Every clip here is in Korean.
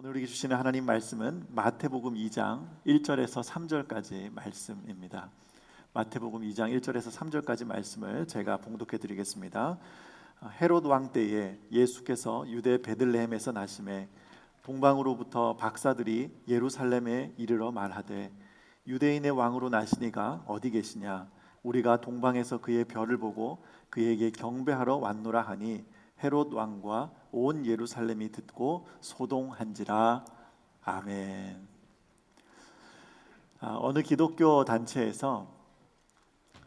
오늘 우리에게 주시는 하나님 말씀은 마태복음 2장 1절에서 3절까지 말씀입니다. 마태복음 2장 1절에서 3절까지 말씀을 제가 봉독해 드리겠습니다. 헤롯 왕 때에 예수께서 유대 베들레헴에서 나심에 동방으로부터 박사들이 예루살렘에 이르러 말하되 유대인의 왕으로 나시니가 어디 계시냐 우리가 동방에서 그의 별을 보고 그에게 경배하러 왔노라 하니 헤롯 왕과 온 예루살렘이 듣고 소동한지라 아멘. 아, 어느 기독교 단체에서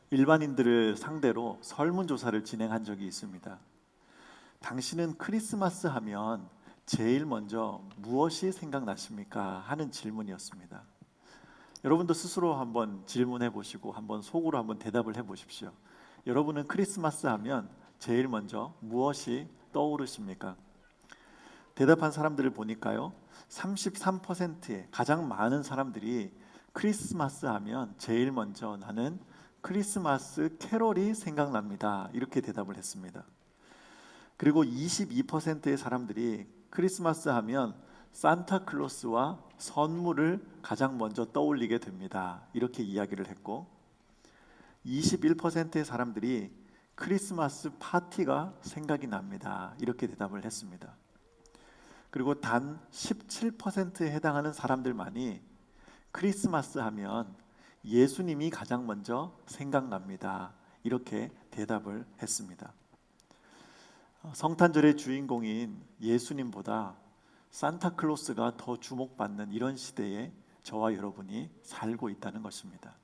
일반인들을 상대로 설문조사를 진행한 적이 있습니다. 당신은 크리스마스 하면 제일 먼저 무엇이 생각나십니까? 하는 질문이었습니다. 여러분도 스스로 한번 질문해 보시고 한번 속으로 한번 대답을 해 보십시오. 여러분은 크리스마스 하면 제일 먼저 무엇이 떠오르십니까? 대답한 사람들을 보니까요. 33%의 가장 많은 사람들이 크리스마스 하면 제일 먼저 나는 크리스마스 캐롤이 생각납니다. 이렇게 대답을 했습니다. 그리고 22%의 사람들이 크리스마스 하면 산타클로스와 선물을 가장 먼저 떠올리게 됩니다. 이렇게 이야기를 했고 21%의 사람들이 크리스마스 파티가 생각이 납니다. 이렇게 대답을 했습니다. 그리고 단 17%에 해당하는 사람들만이 크리스마스 하면 예수님이 가장 먼저 생각납니다. 이렇게 대답을 했습니다. 성탄절의 주인공인 예수님보다 산타클로스가 더 주목받는 이런 시대에 저와 여러분이 살고 있다는 것입니다.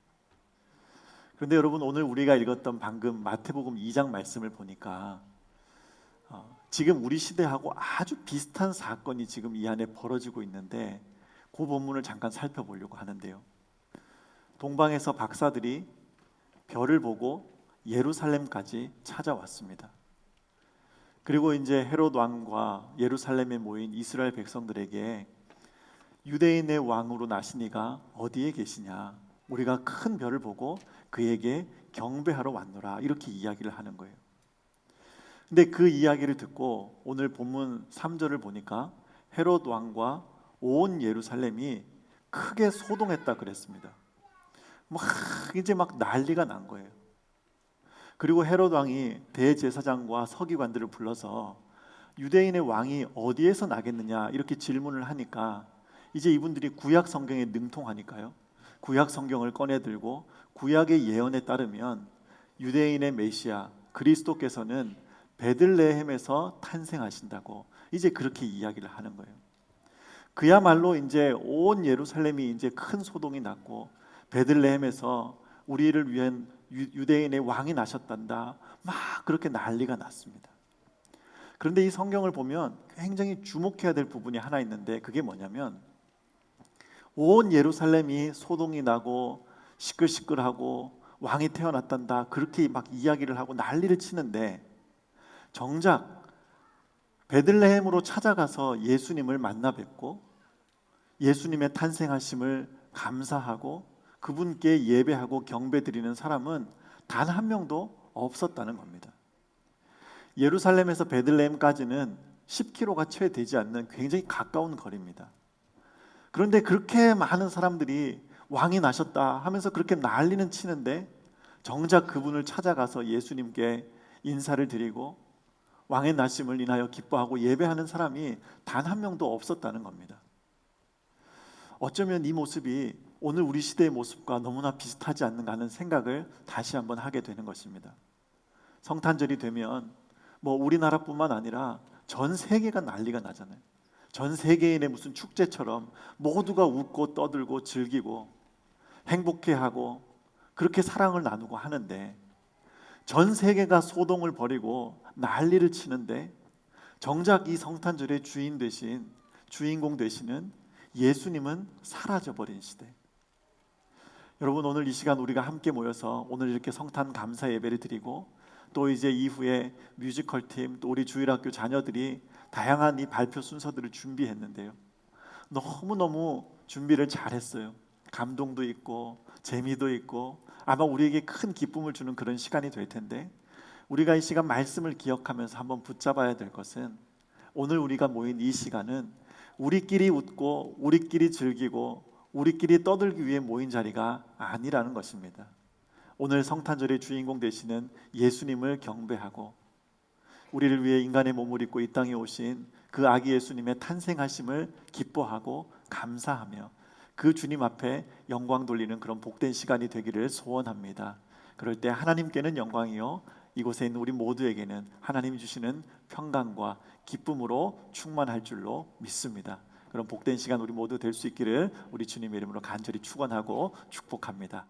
그런데 여러분 오늘 우리가 읽었던 방금 마태복음 2장 말씀을 보니까 어, 지금 우리 시대하고 아주 비슷한 사건이 지금 이 안에 벌어지고 있는데 그 본문을 잠깐 살펴보려고 하는데요. 동방에서 박사들이 별을 보고 예루살렘까지 찾아왔습니다. 그리고 이제 헤롯 왕과 예루살렘에 모인 이스라엘 백성들에게 유대인의 왕으로 나시니가 어디에 계시냐? 우리가 큰 별을 보고 그에게 경배하러 왔노라 이렇게 이야기를 하는 거예요. 근데 그 이야기를 듣고 오늘 본문 3절을 보니까 헤롯 왕과 온 예루살렘이 크게 소동했다 그랬습니다. 막 이제 막 난리가 난 거예요. 그리고 헤롯 왕이 대제사장과 서기관들을 불러서 유대인의 왕이 어디에서 나겠느냐 이렇게 질문을 하니까 이제 이분들이 구약 성경에 능통하니까요. 구약 성경을 꺼내 들고 구약의 예언에 따르면 유대인의 메시아 그리스도께서는 베들레헴에서 탄생하신다고 이제 그렇게 이야기를 하는 거예요. 그야말로 이제 온 예루살렘이 이제 큰 소동이 났고 베들레헴에서 우리를 위한 유대인의 왕이 나셨단다. 막 그렇게 난리가 났습니다. 그런데 이 성경을 보면 굉장히 주목해야 될 부분이 하나 있는데 그게 뭐냐면 온 예루살렘이 소동이 나고 시끌시끌하고 왕이 태어났단다 그렇게 막 이야기를 하고 난리를 치는데 정작 베들레헴으로 찾아가서 예수님을 만나 뵙고 예수님의 탄생하심을 감사하고 그분께 예배하고 경배 드리는 사람은 단 한 명도 없었다는 겁니다. 예루살렘에서 베들레헴까지는 10km가 채 되지 않는 굉장히 가까운 거리입니다. 그런데 그렇게 많은 사람들이 왕이 나셨다 하면서 그렇게 난리는 치는데 정작 그분을 찾아가서 예수님께 인사를 드리고 왕의 나심을 인하여 기뻐하고 예배하는 사람이 단 한 명도 없었다는 겁니다. 어쩌면 이 모습이 오늘 우리 시대의 모습과 너무나 비슷하지 않는가 하는 생각을 다시 한번 하게 되는 것입니다. 성탄절이 되면 뭐 우리나라뿐만 아니라 전 세계가 난리가 나잖아요. 전 세계인의 무슨 축제처럼 모두가 웃고 떠들고 즐기고 행복해하고 그렇게 사랑을 나누고 하는데 전 세계가 소동을 벌이고 난리를 치는데 정작 이 성탄절의 주인 되신 주인공 되시는 예수님은 사라져 버린 시대. 여러분 오늘 이 시간 우리가 함께 모여서 오늘 이렇게 성탄 감사 예배를 드리고 또 이제 이후에 뮤지컬 팀, 또 우리 주일학교 자녀들이 다양한 이 발표 순서들을 준비했는데요. 너무너무 준비를 잘했어요. 감동도 있고 재미도 있고 아마 우리에게 큰 기쁨을 주는 그런 시간이 될 텐데 우리가 이 시간 말씀을 기억하면서 한번 붙잡아야 될 것은 오늘 우리가 모인 이 시간은 우리끼리 웃고 우리끼리 즐기고 우리끼리 떠들기 위해 모인 자리가 아니라는 것입니다. 오늘 성탄절의 주인공 되시는 예수님을 경배하고 우리를 위해 인간의 몸을 입고 이 땅에 오신 그 아기 예수님의 탄생하심을 기뻐하고 감사하며 그 주님 앞에 영광 돌리는 그런 복된 시간이 되기를 소원합니다. 그럴 때 하나님께는 영광이요 이곳에 있는 우리 모두에게는 하나님이 주시는 평강과 기쁨으로 충만할 줄로 믿습니다. 그런 복된 시간 우리 모두 될 수 있기를 우리 주님의 이름으로 간절히 축원하고 축복합니다.